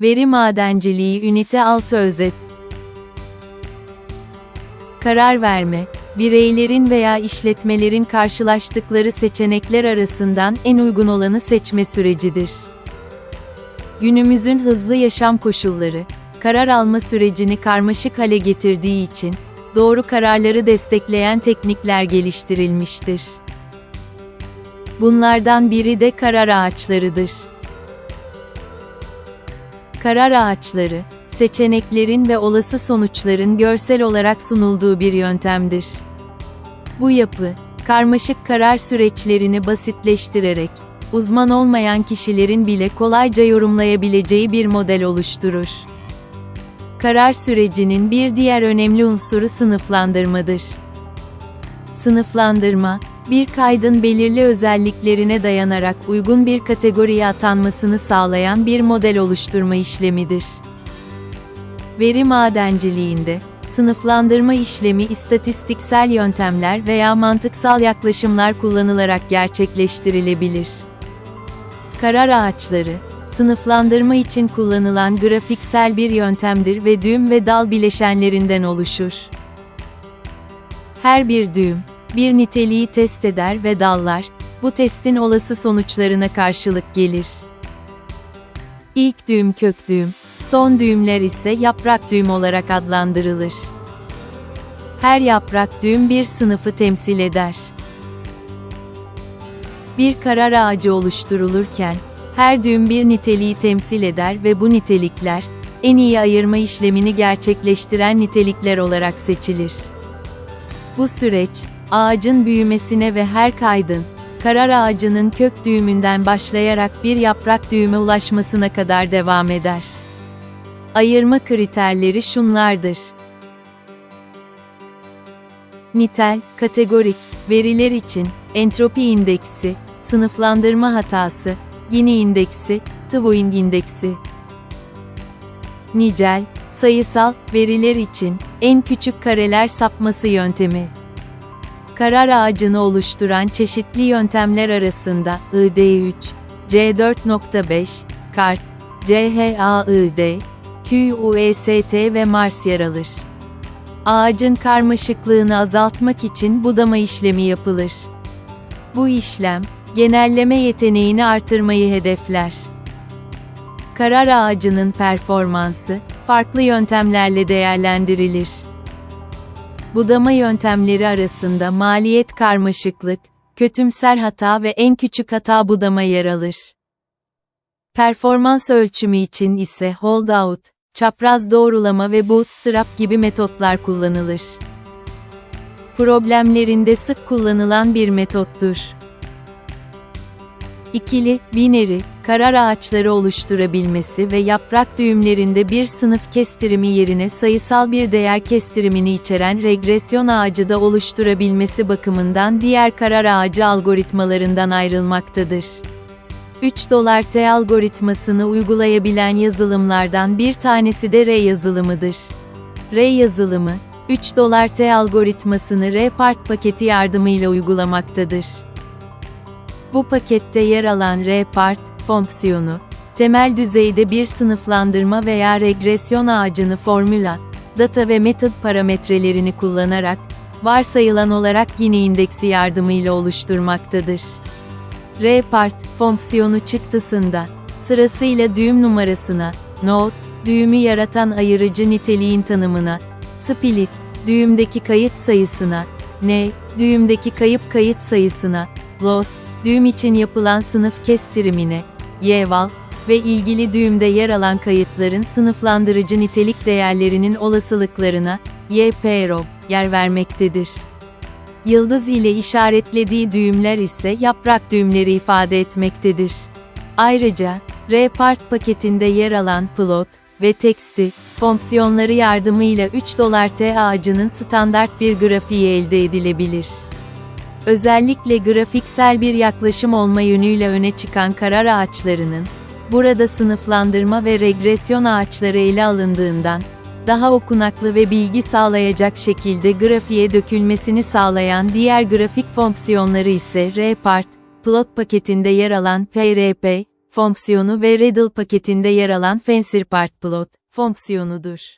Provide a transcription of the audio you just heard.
Veri madenciliği ünite 6 özet. Karar verme, bireylerin veya işletmelerin karşılaştıkları seçenekler arasından en uygun olanı seçme sürecidir. Günümüzün hızlı yaşam koşulları, karar alma sürecini karmaşık hale getirdiği için, doğru kararları destekleyen teknikler geliştirilmiştir. Bunlardan biri de karar ağaçlarıdır. Karar ağaçları, seçeneklerin ve olası sonuçların görsel olarak sunulduğu bir yöntemdir. Bu yapı, karmaşık karar süreçlerini basitleştirerek, uzman olmayan kişilerin bile kolayca yorumlayabileceği bir model oluşturur. Karar sürecinin bir diğer önemli unsuru sınıflandırmadır. Sınıflandırma, bir kaydın belirli özelliklerine dayanarak uygun bir kategoriye atanmasını sağlayan bir model oluşturma işlemidir. Veri madenciliğinde, sınıflandırma işlemi istatistiksel yöntemler veya mantıksal yaklaşımlar kullanılarak gerçekleştirilebilir. Karar ağaçları, sınıflandırma için kullanılan grafiksel bir yöntemdir ve düğüm ve dal bileşenlerinden oluşur. Her bir düğüm, bir niteliği test eder ve dallar, bu testin olası sonuçlarına karşılık gelir. İlk düğüm kök düğüm, son düğümler ise yaprak düğüm olarak adlandırılır. Her yaprak düğüm bir sınıfı temsil eder. Bir karar ağacı oluşturulurken, her düğüm bir niteliği temsil eder ve bu nitelikler, en iyi ayırma işlemini gerçekleştiren nitelikler olarak seçilir. Bu süreç, ağacın büyümesine ve her kaydın, karar ağacının kök düğümünden başlayarak bir yaprak düğüme ulaşmasına kadar devam eder. Ayırma kriterleri şunlardır. Nitel, kategorik, veriler için, entropi indeksi, sınıflandırma hatası, Gini indeksi, Twinning indeksi. Nicel, sayısal, veriler için, en küçük kareler sapması yöntemi. Karar ağacını oluşturan çeşitli yöntemler arasında ID3, C4.5, KART, CHAID, QUEST ve Mars yer alır. Ağacın karmaşıklığını azaltmak için budama işlemi yapılır. Bu işlem, genelleme yeteneğini artırmayı hedefler. Karar ağacının performansı, farklı yöntemlerle değerlendirilir. Budama yöntemleri arasında maliyet karmaşıklık, kötümser hata ve en küçük hata budama yer alır. Performans ölçümü için ise holdout, çapraz doğrulama ve bootstrap gibi metotlar kullanılır. Problemlerinde sık kullanılan bir metottur. İkili, bineri, karar ağaçları oluşturabilmesi ve yaprak düğümlerinde bir sınıf kestirimi yerine sayısal bir değer kestirimini içeren regresyon ağacı da oluşturabilmesi bakımından diğer karar ağacı algoritmalarından ayrılmaktadır. 3 dolar T algoritmasını uygulayabilen yazılımlardan bir tanesi de R yazılımıdır. R yazılımı, 3 dolar T algoritmasını R-Part paketi yardımıyla uygulamaktadır. Bu pakette yer alan R-Part fonksiyonu, temel düzeyde bir sınıflandırma veya regresyon ağacını formüla, data ve method parametrelerini kullanarak, varsayılan olarak yine indeksi yardımıyla oluşturmaktadır. R-Part fonksiyonu çıktısında, sırasıyla düğüm numarasına, node, düğümü yaratan ayırıcı niteliğin tanımına, split, düğümdeki kayıt sayısına, n, düğümdeki kayıp kayıt sayısına, loss, düğüm için yapılan sınıf kestirimine, yeval ve ilgili düğümde yer alan kayıtların sınıflandırıcı nitelik değerlerinin olasılıklarına, YPRO, yer vermektedir. Yıldız ile işaretlediği düğümler ise yaprak düğümleri ifade etmektedir. Ayrıca, R-Part paketinde yer alan plot ve teksti fonksiyonları yardımıyla 3 dolar T ağacının standart bir grafiği elde edilebilir. Özellikle grafiksel bir yaklaşım olma yönüyle öne çıkan karar ağaçlarının, burada sınıflandırma ve regresyon ağaçları ele alındığından, daha okunaklı ve bilgi sağlayacak şekilde grafiğe dökülmesini sağlayan diğer grafik fonksiyonları ise R-Part, plot paketinde yer alan PRP, fonksiyonu ve Redl paketinde yer alan FencerPart plot fonksiyonudur.